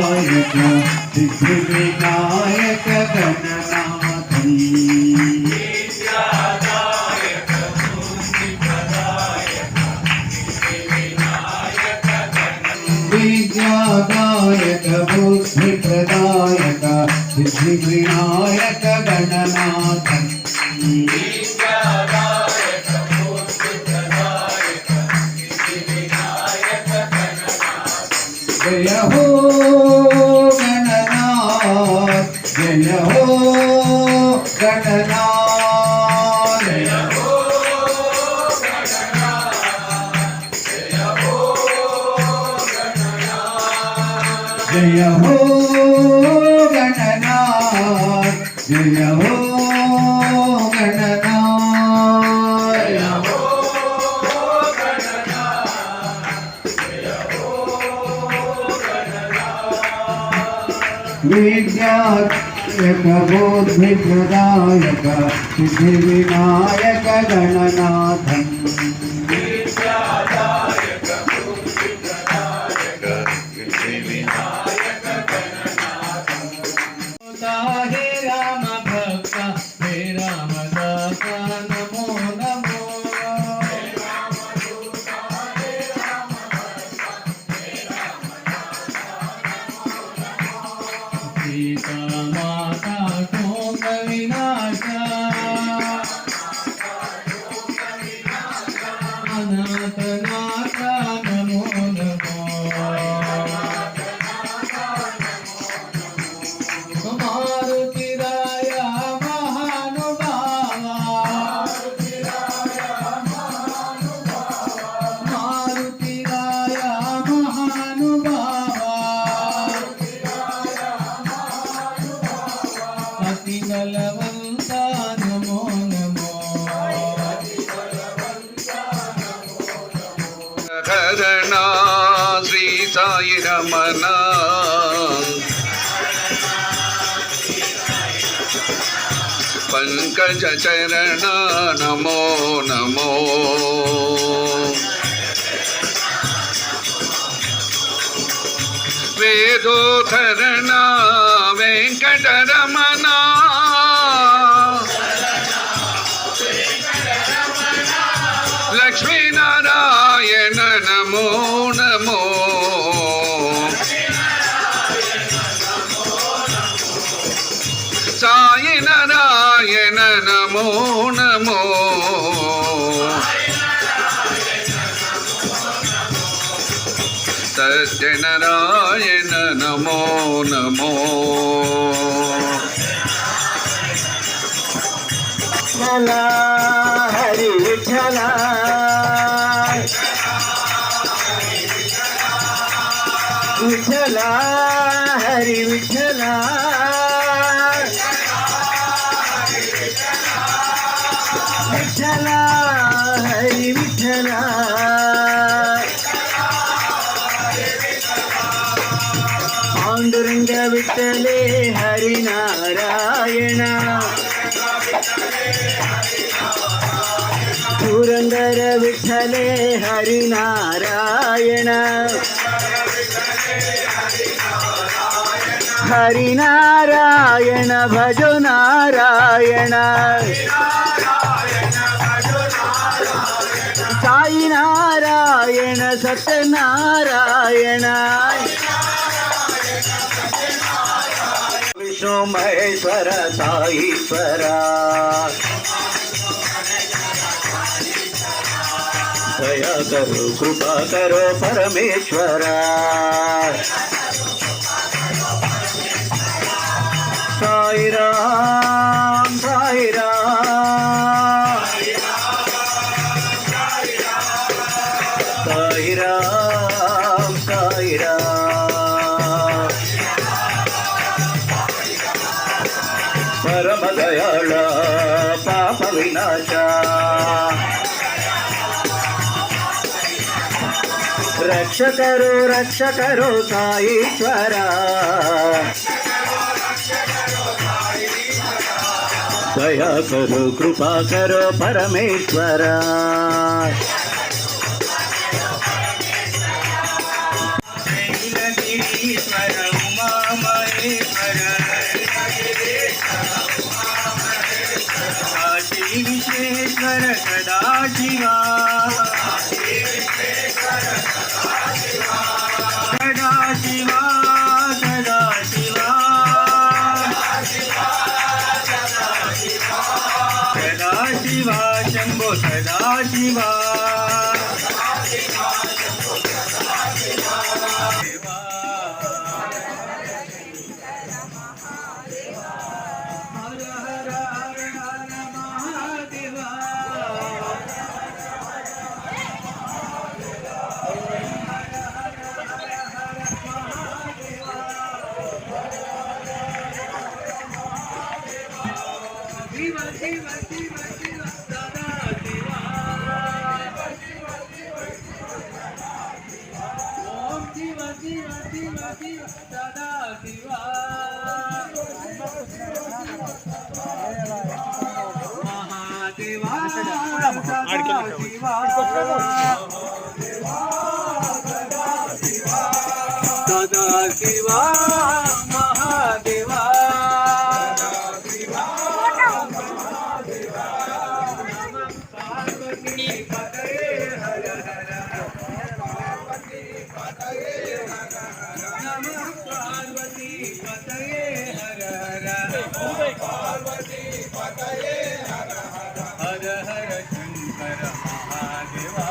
విఘ్నదాయక సిద్ధి వినాయక గణనాథం విద్యాదాయక బుద్ధి ప్రదాయక సిద్ధి వినాయక గణనాథం విద్యాయక బోధి ప్రదాయక సిద్ధి సాయి రమణ పంకజ చరణ నమో నమో వేదోధరణ సత్యనారాయణ నమో నమో. హరి విఠల. విఠల హరి విఠలా. పాండురంగ విట్టలే హరినారాయణ. పురందర విఠలే హరినారాయణ. హరినారాయణ భజో నారాయణ. సాయి నారాయణ సత్యనారాయణ. విష్ణు మహేశ్వర సాయిశ్వర. దయా కరో కృపా కరో పరమేశ్వర. సాయిరామ్ సాయిరామ్. దయాళ పాప వినాశ. రక్షకరు రక్షకరు సాయిశ్వర. దయా కరు పరమేశ్వర. ఉమా 世代は శివ శివ శివ సదా శివ మహాదేవా సదా శివ సదా శివ పార్వతీ పతయే హర హర. హర హర శంకర మహాదేవా.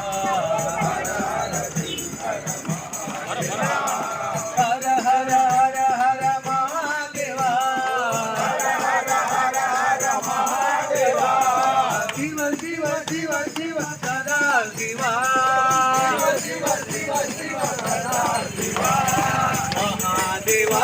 హర హర హర హర మహాదేవా. శివ శివ శివ శివ సదా శివ మహాదేవా సదా శివ సదా శివ. మహాదేవా.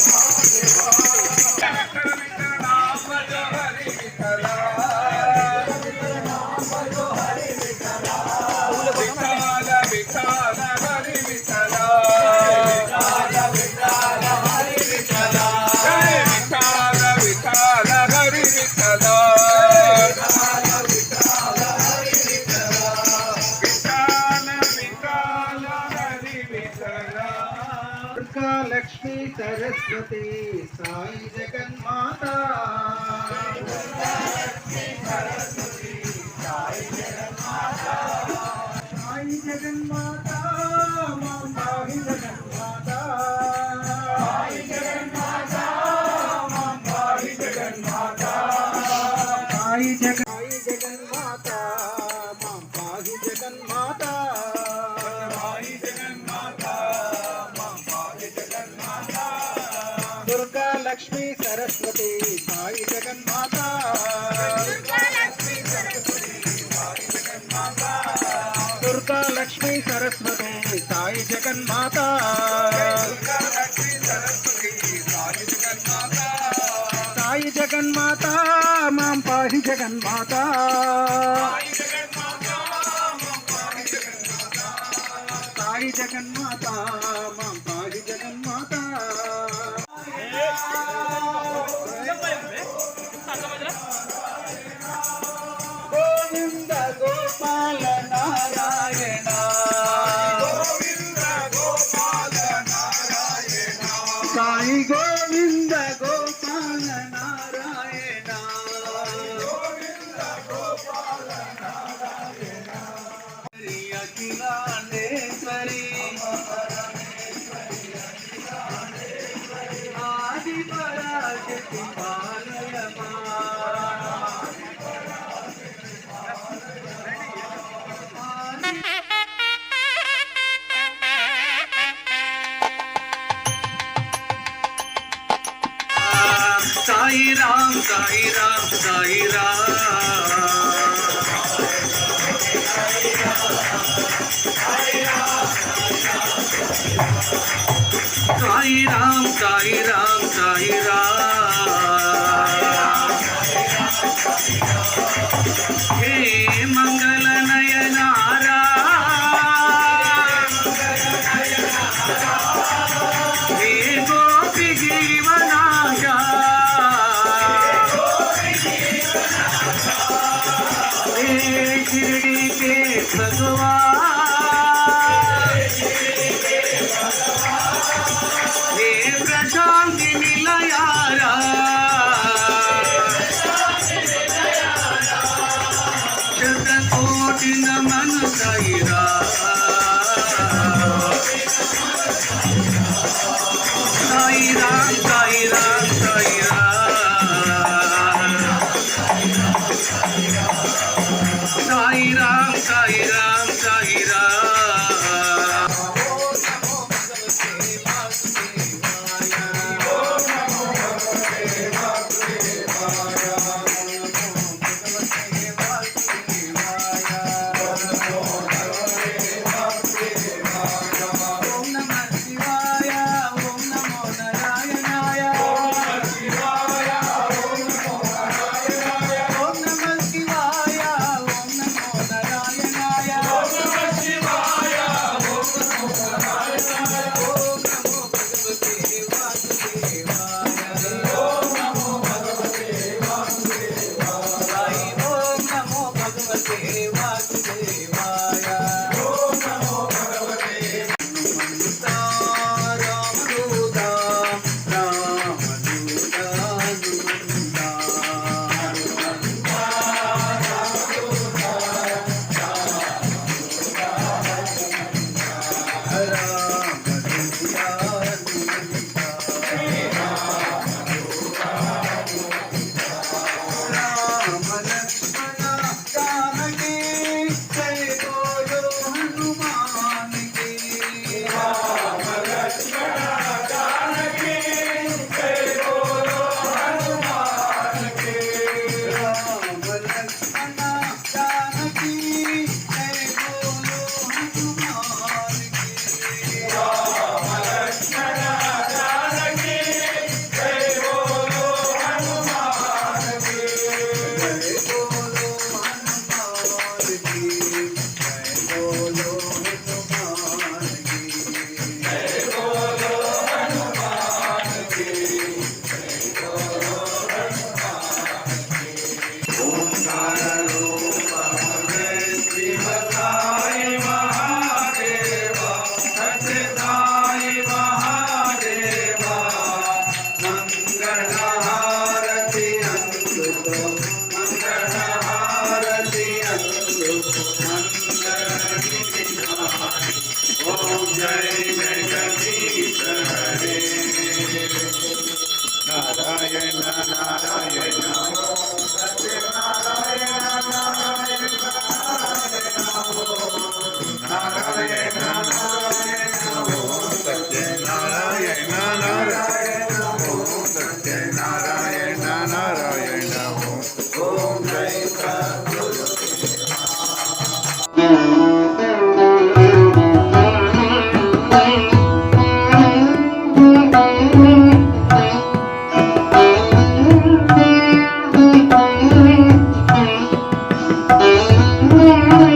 సరస్వతి సాయి జగన్మాత. సాయి జగన్మాత మా సాయి జగన్మాత. సాయి జగన్మాతా మాం పాహి జగన్మాత. తాయి జగన్మాత మాం పాహి జగన్మాత. గోవింద గోపాల నారాయణ రామ్ సాయి రామ్ సాయి రామ్ సాయి రామ్ సాయి शिरडी के भगवान Música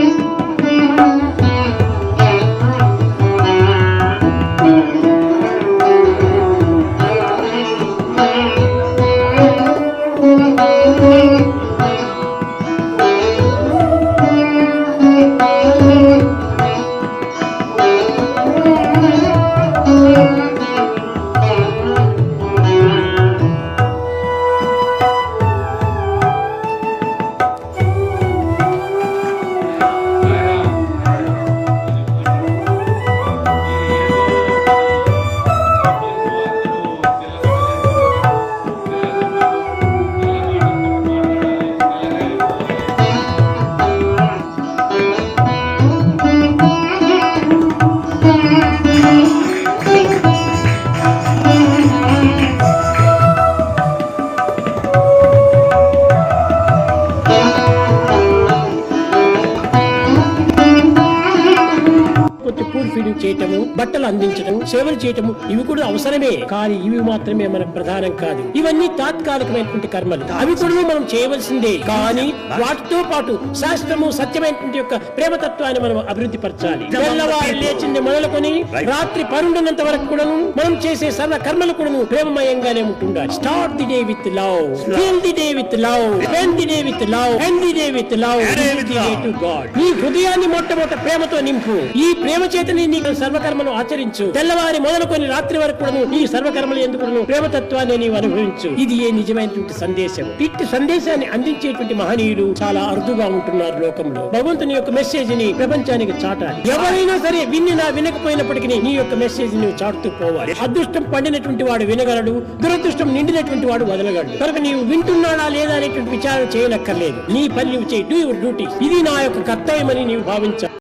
ఫీడింగ్ చేయటము బట్టలు అందించడం సేవలు చేయటము ఇవి కూడా అవసరమే. కానీ ఇవి మాత్రమే మనకు ప్రధానం కాదు. ఇవన్నీ తాత్కాలికమైనటువంటి కర్మలు. అవి కూడా మనం చేయవలసిందే. కానీ వాటితో పాటు శాస్త్రము సత్యమైనటువంటి యొక్క ప్రేమతత్వాన్ని మనం అభివృద్ధి పరచాలి తెల్లవారు లేచింది మొదలుకొని రాత్రి పరుండున్నంత వరకు కూడాను మనం చేసే సర్వ కర్మలు కూడాను ప్రేమమయంగానే ఉంటుండాలి. Start the day with love feel the day with love end the day with love end the day with love to God నీ హృదయాన్ని మొట్టమొదట ప్రేమతో నింపు. ఈ ప్రేమ చేతని నీకు సర్వకర్మను ఆచరించు. తెల్లవారి మొదలుకొని రాత్రి వరకు కూడా నీ సర్వకర్మలు ఎందుకు ప్రేమతత్వాన్ని నీవు అనుభవించు. ఇది ఏ నిజమైనటువంటి సందేశం? ఇట్టి సందేశాన్ని అందించేటువంటి మహనీయులు చాలా అరుదుగా ఉంటున్నారు లోకంలో. భగవంతుని యొక్క మెసేజ్ని ప్రపంచానికి చాటాలి. ఎవరైనా సరే విన్నినా వినకపోయినప్పటికీ నీ యొక్క మెసేజ్ని చాటుతూ పోవాలి. అదృష్టం పండినటువంటి వాడు వినగలడు దురదృష్టం నిండినటువంటి వాడు వదలగలడు. కనుక నీవు వింటున్నాడా లేదా అనేటువంటి విచారణ చేయనక్కర్లేదు. నీ పని నువ్వు చేయి. డూ యువర్ డ్యూటీ ఇది నా యొక్క కర్తవ్యమని నీవు భావించాలి.